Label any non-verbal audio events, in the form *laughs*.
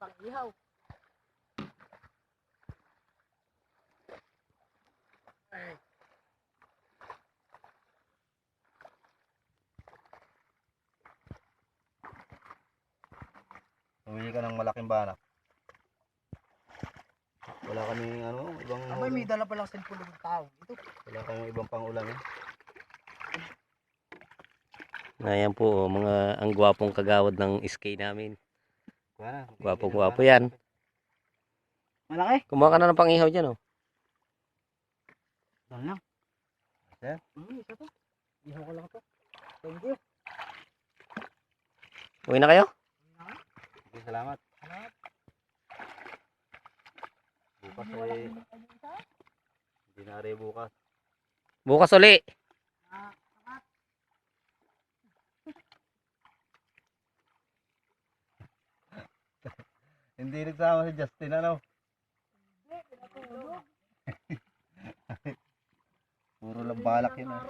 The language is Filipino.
pang ihaw. Ay. Huwi ka ng malaking banak. Wala kaming ano, ibang Abay, may dala palang cellphone ng tao. Ito. wala kaming ibang pangulam eh. Ayan po, oh, mga ang gwapong kagawad ng SK namin. Wala. Gwapo, gwapo yan. Malaki? Kumuha ka na ng pangihaw dyan, oh. Yan lang. Sir? Hmm, isa to. Ihaw ko lang to. Thank you. Uwi na kayo? Sige, salamat. Salamat. Bukas ay hindi na bukas. Bukas uli. Ah, sakat. Hindi nagsama si Justin ano. *laughs* Puro lang balak yun ah.